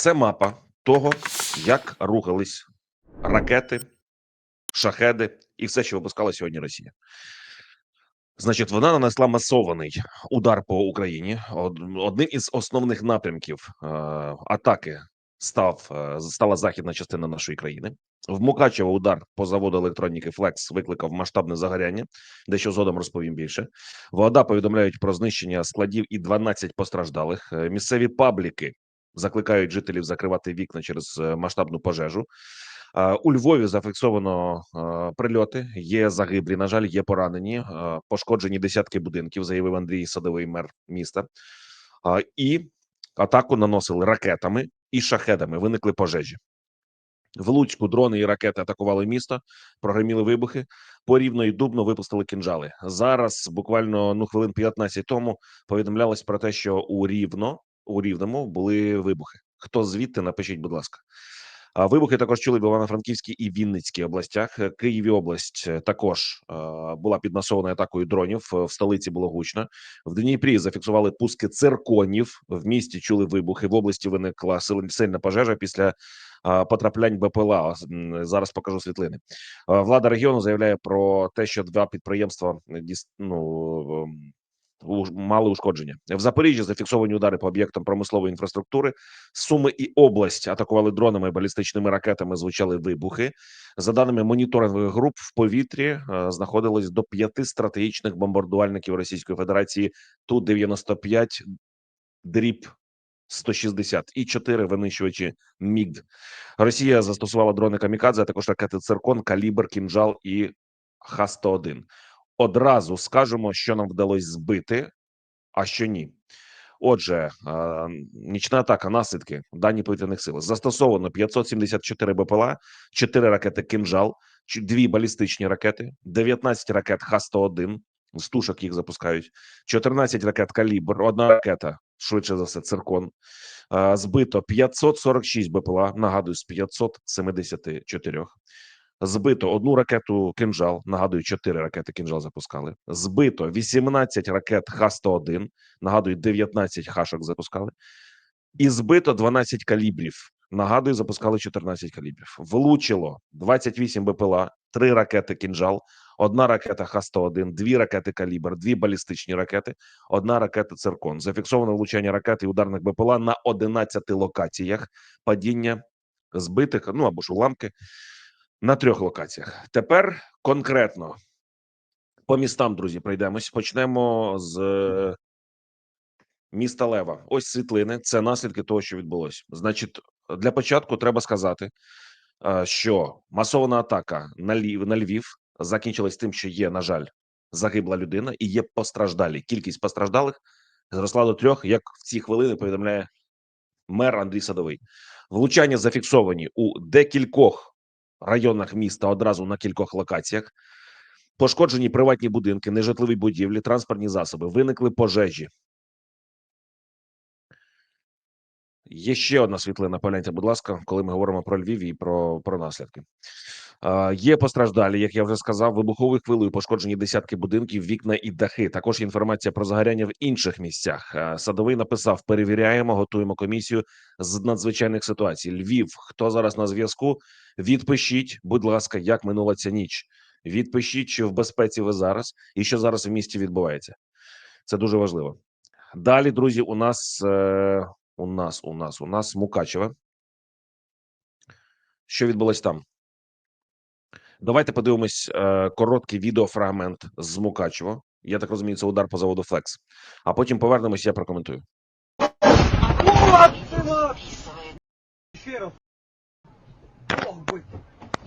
Це мапа того, як рухались ракети, шахеди і все, що випускала сьогодні Росія. Значить, вона нанесла масований удар по Україні. Одним із основних напрямків е, атаки став е, стала західна частина нашої країни. В Мукачево удар по заводу електроніки Флекс викликав масштабне загоряння, дещо згодом розповім більше. Вода повідомляють про знищення складів і 12 постраждалих. Е, Місцеві пабліки закликають жителів закривати вікна через е, масштабну пожежу. У Львові зафіксовано е, прильоти. Є загиблі. На жаль, є поранені, е, пошкоджені десятки будинків. Заявив Андрій Садовий, мер міста. І атаку наносили ракетами і шахедами. Виникли пожежі. В Луцьку дрони і ракети атакували місто, прогреміли вибухи. По рівно і дубно випустили кінжали. Зараз, буквально ну хвилин 15 тому, повідомлялось про те, що у Рівно у Рівному були вибухи. Хто звідти? Напишіть, будь ласка. Вибухи також чули в Івано-Франківській і Вінницькій областях. Е, Києві область е, також е, була під масованою атакою дронів. В столиці було гучно. В Дніпрі зафіксували пуски цирконів. В місті чули вибухи. В області виникла сил- сильна пожежа після потраплянь БПЛА. Зараз покажу світлини. Влада регіону заявляє про те, що два підприємства ну, ем, мали ушкодження. В Запоріжжі зафіксовані удари по об'єктам промислової інфраструктури. Суми і область атакували дронами, балістичними ракетами. Звучали вибухи. За даними моніторингових груп, в повітрі е, знаходилось до п'яти стратегічних бомбардувальників Російської Федерації ту 95 дріб 160 і чотири винищувачі МІГ. Росія застосувала дрони камікадзе, а також ракети Циркон, Калібр, Кінжал і Х-101. Одразу скажемо, що нам вдалося збити, а що ні. Отже, е, нічна атака, наслідки дані повітряних сил. Застосовано 574 БПЛА, 4 ракети «Кинжал», ч- дві балістичні ракети, 19 ракет Х-101, з тушок їх запускають, 14 ракет «Калібр», одна ракета, швидше за все, «Циркон». Е, Збито 546 БПЛА, нагадую, з 574. Збито одну ракету «Кинжал», нагадую, 4 ракети «Кинжал» запускали. Збито 18 ракет Х-101, нагадую, 19 хашок запускали, і збито 12 калібрів. Нагадую, запускали 14 калібрів. Влучило 28 БПЛА, 3 ракети «Кінжал», одна ракета Х-101, дві ракети «Калібр», дві балістичні ракети, одна ракета «Циркон». Зафіксовано влучання ракет і ударних БПЛА на 11 локаціях, падіння збитих, ну або ж уламки, на трьох локаціях. Тепер конкретно по містам, друзі, пройдемось. Почнемо з е, міста Лева. Ось світлини. Це наслідки того, що відбулося. Значить, для початку треба сказати, е, що масована атака на Львів, на Львів закінчилась тим, що є, на жаль, загибла людина і є постраждалі. Кількість постраждалих зросла до трьох, як в ці хвилини повідомляє мер Андрій Садовий. Влучання зафіксовані у декількох районах міста одразу на кількох локаціях. Пошкоджені приватні будинки, нежитлові будівлі, транспортні засоби, виникли пожежі. Є ще одна світлина. Погляньте, будь ласка, коли ми говоримо про Львів і про, про наслідки. А, Є постраждалі, як я вже сказав, вибуховою хвилею пошкоджені десятки будинків, вікна і дахи. Також інформація про загоряння в інших місцях. Садовий написав: перевіряємо, готуємо комісію з надзвичайних ситуацій. Львів, хто зараз на зв'язку? Відпишіть, будь ласка, як минула ця ніч. Відпишіть, чи в безпеці ви зараз, і що зараз в місті відбувається. Це дуже важливо. Далі, друзі, у нас е, у нас, у нас, у нас Мукачеве. Що відбулось там? Давайте подивимось е, короткий відеофрагмент з Мукачево. Я так розумію, це удар по заводу Флекс. А потім повернемось, я прокоментую. Вот ты наш! Еще раз. Ох, бы.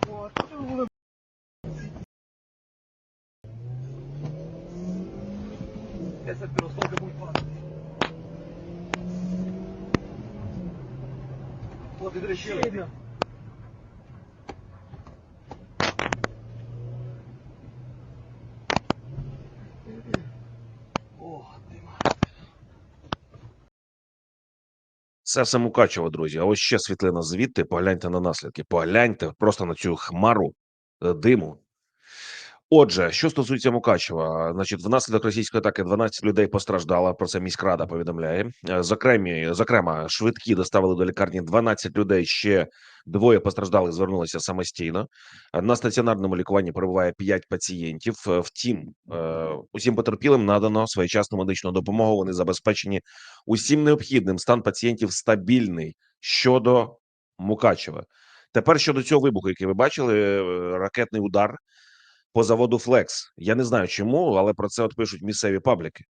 Вот ты вы. Це все Мукачево, друзі. А ось ще світлина звідти. Погляньте на наслідки. Погляньте просто на цю хмару е, диму. Отже, що стосується Мукачева, значить, внаслідок російської атаки 12 людей постраждало. Про це міськрада повідомляє. Е, Зокремі, зокрема, швидкі доставили до лікарні 12 людей. Ще двоє постраждалих звернулися самостійно. На стаціонарному лікуванні перебуває 5 пацієнтів. Е, Втім, е, усім потерпілим надано своєчасну медичну допомогу. Вони забезпечені усім необхідним. Стан пацієнтів стабільний щодо Мукачева. Тепер щодо цього вибуху, який ви бачили, ракетний удар по заводу Флекс. Я не знаю чому, але про це от пишуть місцеві пабліки.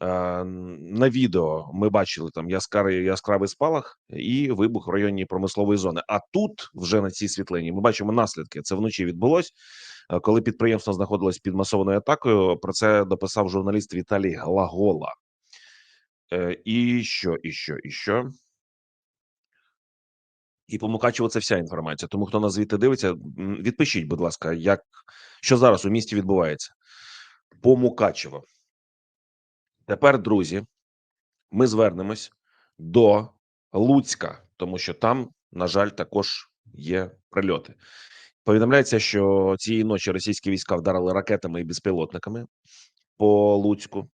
На відео ми бачили там яскравий яскравий спалах і вибух в районі промислової зони. А тут, вже на цій світлині, ми бачимо наслідки. Це вночі відбулось, е, коли підприємство знаходилось під масованою атакою. Про це дописав журналіст Віталій Глагола. Е, І що, і що, і що? І по це вся інформація. Тому хто нас звідти дивиться, відпишіть, будь ласка, як що зараз у місті відбувається по Мукачево. Тепер, друзі, ми звернемось до Луцька, тому що там, на жаль, також є прильоти. Повідомляється, що цієї ночі російські війська вдарили ракетами і безпілотниками по Луцьку.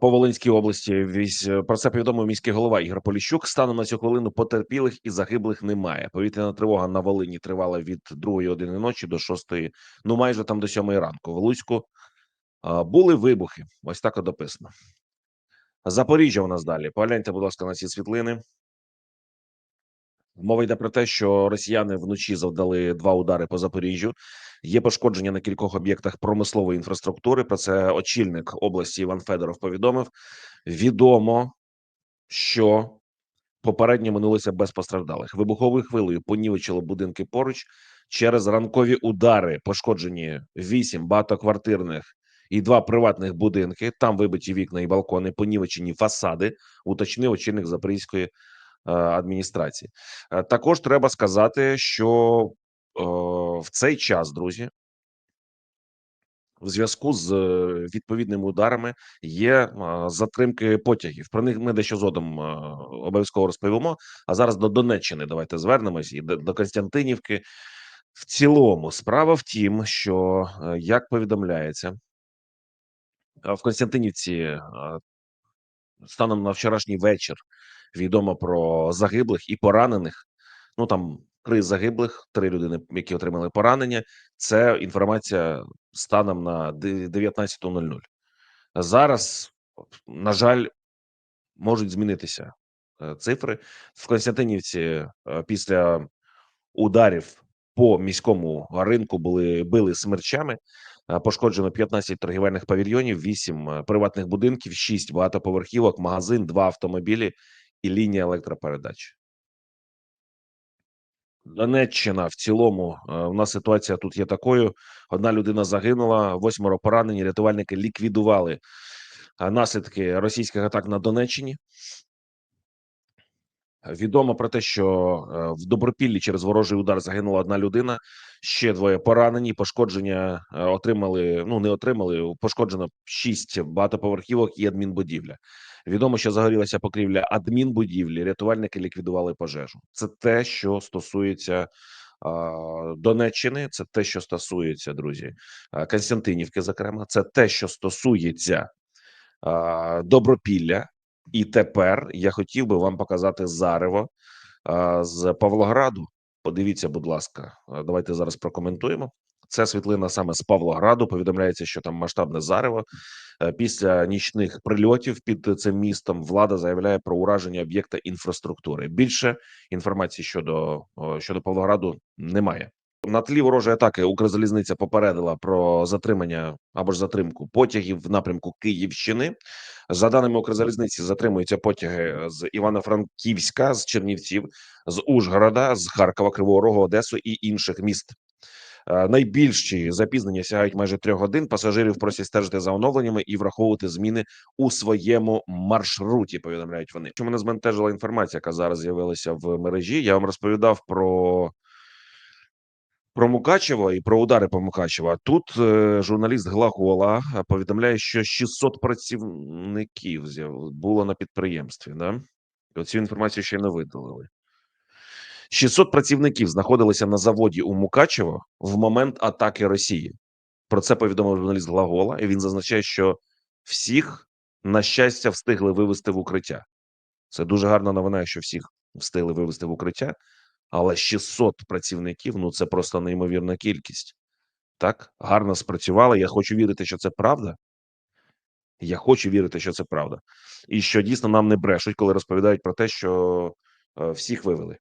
По Волинській області вісь про це повідомив міський голова Ігор Поліщук. Станом на цю хвилину потерпілих і загиблих немає. Повітряна тривога на Волині тривала від 2 години ночі до шостої, ну майже там до сьомої ранку. В Луцьку були вибухи. Ось так дописано. описано. Запоріжжя у нас далі. Погляньте, будь ласка, на ці світлини. Мова йде про те, що росіяни вночі завдали два удари по Запоріжжю. Є пошкодження на кількох об'єктах промислової інфраструктури. Про це очільник області Іван Федоров повідомив. Відомо, що попередньо минулося без постраждалих. Вибуховою хвилею понівечило будинки поруч через ранкові удари. Пошкоджені вісім багатоквартирних і два приватних будинки. Там вибиті вікна і балкони, понівечені фасади. Уточнив очільник Запорізької адміністрації. Е, Також треба сказати, що е, в цей час, друзі, в зв'язку з е, відповідними ударами є е, затримки потягів. Про них ми дещо згодом е, обов'язково розповімо. А зараз до Донеччини давайте звернемось і до, Константинівки. В цілому, справа в тім, що е, як повідомляється, е, в Константинівці е, станом на вчорашній вечір відомо про загиблих і поранених. Ну там три загиблих, три людини, які отримали поранення. Це інформація станом на де- 19.00. Зараз, на жаль, можуть змінитися е, цифри в Константинівці. е, Після ударів по міському ринку були били смерчами. Е, Пошкоджено 15 торгівельних павільйонів, 8 е, приватних будинків, 6 багатоповерхівок, магазин, 2 автомобілі і лінія електропередач. Донеччина в цілому е, у нас ситуація тут є такою: одна людина загинула, восьмеро поранені. Рятувальники ліквідували е, наслідки російських атак на Донеччині. Відомо про те, що е, в Добропіллі через ворожий удар загинула одна людина. Ще двоє поранені. Пошкодження отримали. Ну не отримали. Пошкоджено шість багатоповерхівок і адмінбудівля. Відомо, що загорілася покрівля адмінбудівлі. Рятувальники ліквідували пожежу. Це те, що стосується Донеччини. Це те, що стосується друзі Константинівки. Зокрема, це те, що стосується Добропілля. І тепер я хотів би вам показати зарево з Павлограду. Подивіться, будь ласка, давайте зараз прокоментуємо. Це світлина саме з Павлограду. Повідомляється, що там масштабне зарево. Е, Після нічних прильотів під цим містом влада заявляє про ураження об'єкта інфраструктури. Більше інформації щодо щодо Павлограду немає. На тлі ворожої атаки Укрзалізниця попередила про затримання або ж затримку потягів в напрямку Київщини. За даними Укрзалізниці, затримуються потяги з Івано-Франківська, з Чернівців, з Ужгорода, з Харкова, Кривого Рогу, Одесу і інших міст. Е, Найбільші запізнення сягають майже трьох годин. Пасажирів просять стежити за оновленнями і враховувати зміни у своєму маршруті. Повідомляють вони. Що мене збентежила інформація, яка зараз з'явилася в мережі. Я вам розповідав про. Про Мукачево і про удари по Мукачево. А Тут е, журналіст Глагола повідомляє, що 600 працівників було на підприємстві. Да? І Оцю інформацію ще не видалили. 600 працівників знаходилися на заводі у Мукачево в момент атаки Росії. Про це повідомив журналіст Глагола, і він зазначає, що всіх, на щастя, встигли вивести в укриття. Це дуже гарна новина, що всіх встигли вивести в укриття, але 600 працівників ну це просто неймовірна кількість. Так, гарно спрацювали. Я хочу вірити, що це правда. Я хочу вірити, що це правда, і що дійсно нам не брешуть, коли розповідають про те, що е, всіх вивели.